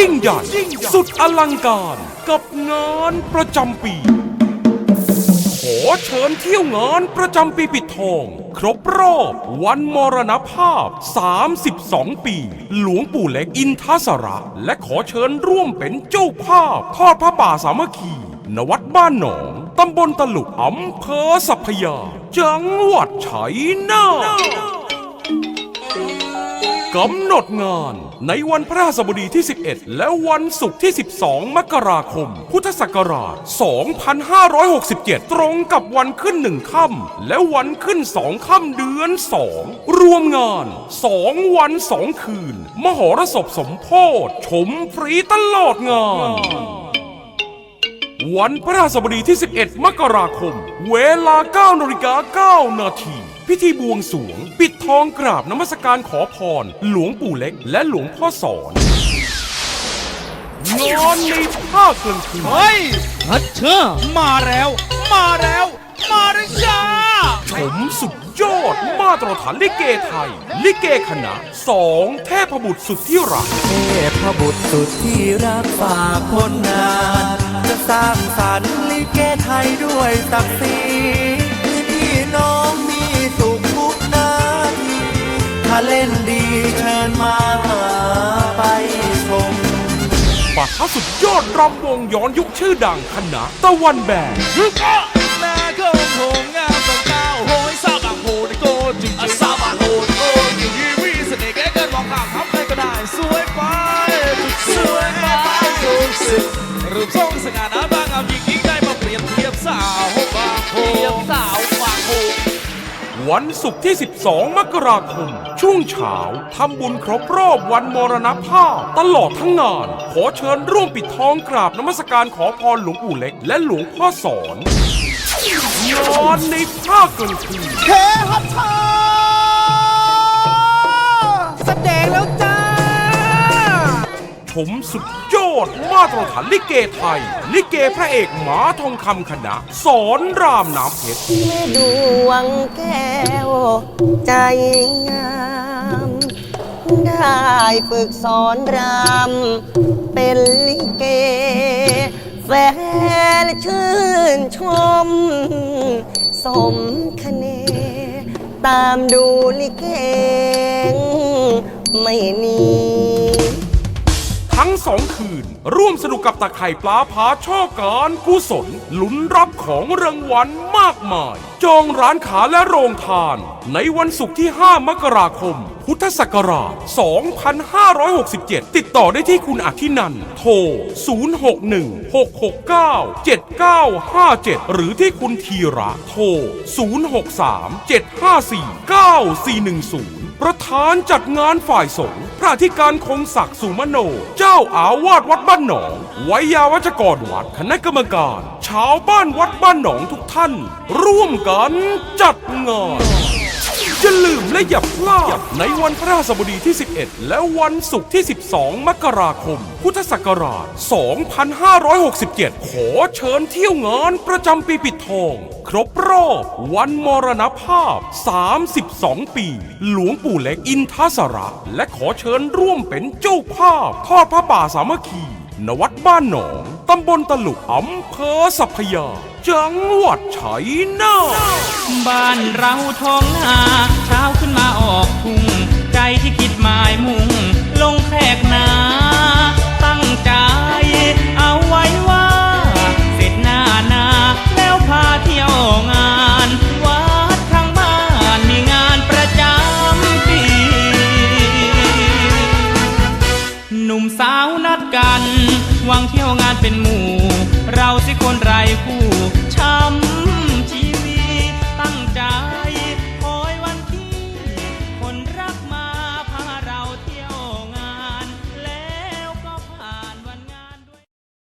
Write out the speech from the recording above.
ยิ่งใหญ่ สุดอลังการกับงานประจำปี ขอเชิญเที่ยวงานประจำปีปิดทอง ครบรอบวันมรณภาพ 32 ปี หลวงปู่เล็กอินทสระ และขอเชิญร่วมเป็นเจ้าภาพ ทอดพระป่าสามัคคีณวัดบ้านหนองตำบลตลุกอำเภอสัพพยา จังหวัดชัยนาท กำหนดงานในวันพระราชบดีที่ 11 และวันศุกร์ที่ 12 มกราคม พุทธศักราช 2567 ตรงกับวันขึ้นหนึ่งค่ำและวันขึ้นสองค่ำเดือน 2 รวมงาน 2 วัน 2 คืน มหรสพสมโพธชมฟรีตลอดงานวันพระราชบดีที่ 11 มกราคม เวลา9นาฬิกา9นาที พิธีบวงสวง ปิด องกราบนมัสการขอพร หลวงปู่เล็ก และหลวงพ่อสอนงานในภาคกลางคืนเฮ้ยฮัทเชอร์มาแล้ว มาแล้ว มาแล้วจ้าชมสุดยอดมาตรฐานลิเกไทย ลิเกคณะสองเทพบุตรสุดที่รัก เทพบุตรสุดที่รักฝากคนงาน จะสร้างสรรค์ลิเกไทยด้วยศักดิ์ศรี ปะทะสุดยอดรำวงย้อนยุคชื่อดังคณะตะวันแบกแม่ก็โหงงามตองเก้าโหยซาบะโหดโกจริงๆซาบะโหดโกจริงๆมีเสน่ห์แกเกินมองข้ามทำใครก็ได้สวยไปสวยไปสุดสุดรูปทรงสง่าหน้าบางงามยิ่งยิ่งได้มาเปรียบเทียบสาว วันศุกร์ที่ 12 มกราคม ช่วงเช้าทำบุญครบรอบวันมรณภาพ ตลอดทั้งงาน ขอเชิญร่วมปิดทองกราบนมัสการขอพรหลวงปู่เล็ก และหลวงพ่อสอนงานในภาคกลางคืนเทฮัทเชอร์แสดงแล้วจ้า ชมสุดยอดมาตรฐานลิเกไทย ลิเกพระเอกหมาทองคำคณะ สอนรามน้ำเพชรแม่ดวงแก้ว ใจงาม ได้ฝึกสอนรำเป็นลิเก แฟนชื่นชม สมคะเน ตามดูลิเกไม่หนีทั้งสองคืน ร่วมสนุกกับตะไคร่ปลาผาช่อการกุศลลุ้นรับของรางวัล มากมาย จองร้านขาและโรงทาน ในวันศุกร์ที่ 5 มกราคม พุทธศักราช 2567 ติดต่อได้ที่คุณอาทินันท์โทร 0616697957 หรือที่คุณธีระโทร 0637549410ประธานจัดงานฝ่ายสงฆ์พระธิการคงศักดิ์สุมโน เจ้าอาวาสวัดบ้านหนอง ไวยาวัจกรวัด คณะกรรมการ ชาวบ้านวัดบ้านหนองทุกท่าน ร่วมกันจัดงานอย่าลืมและอย่าพลาดในวันพระราชบดีที่ 11 และวันศุกร์ที่ 12 มกราคม พุทธศักราช 2567 ขอเชิญเที่ยวงานประจำปีปิดทอง ครบรอบวันมรณภาพ 32 ปี หลวงปู่เล็กอินทสระ และขอเชิญร่วมเป็นเจ้าภาพทอดพระป่าสามัคคี ณวัดบ้านหนองตำบลตลุกอำเภอสัพยา จังหวัดชัยนาทบ้านเราท้องนาเช้าขึ้นมาออกทุ่งใจที่คิดหมายมุ่ง ดกันหวังเที่ยวงานเป็นหมู่ เราสิคนไรคู่ช้ำชี